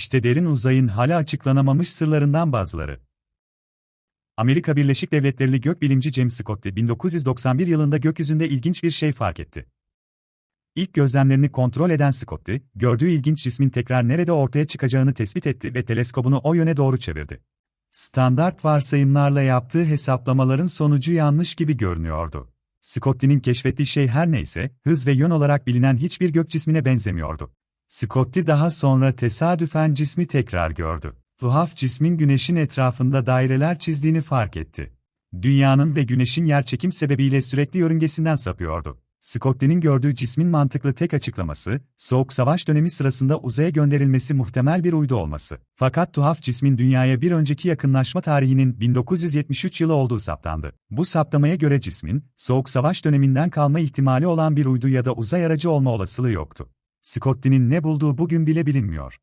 İşte derin uzayın hala açıklanamamış sırlarından bazıları. Amerika Birleşik Devletleri'li gökbilimci James Scott 1991 yılında gökyüzünde ilginç bir şey fark etti. İlk gözlemlerini kontrol eden Scott, gördüğü ilginç cismin tekrar nerede ortaya çıkacağını tespit etti ve teleskobunu o yöne doğru çevirdi. Standart varsayımlarla yaptığı hesaplamaların sonucu yanlış gibi görünüyordu. Scotty'nin keşfettiği şey her neyse, hız ve yön olarak bilinen hiçbir gök cismine benzemiyordu. Scotty daha sonra tesadüfen cismi tekrar gördü. Tuhaf cismin güneşin etrafında daireler çizdiğini fark etti. Dünyanın ve güneşin yerçekim sebebiyle sürekli yörüngesinden sapıyordu. Scotty'nin gördüğü cismin mantıklı tek açıklaması, Soğuk Savaş dönemi sırasında uzaya gönderilmesi muhtemel bir uydu olması. Fakat tuhaf cismin dünyaya bir önceki yakınlaşma tarihinin 1973 yılı olduğu saptandı. Bu saptamaya göre cismin, Soğuk Savaş döneminden kalma ihtimali olan bir uydu ya da uzay aracı olma olasılığı yoktu. Scotty'nin ne bulduğu bugün bile bilinmiyor.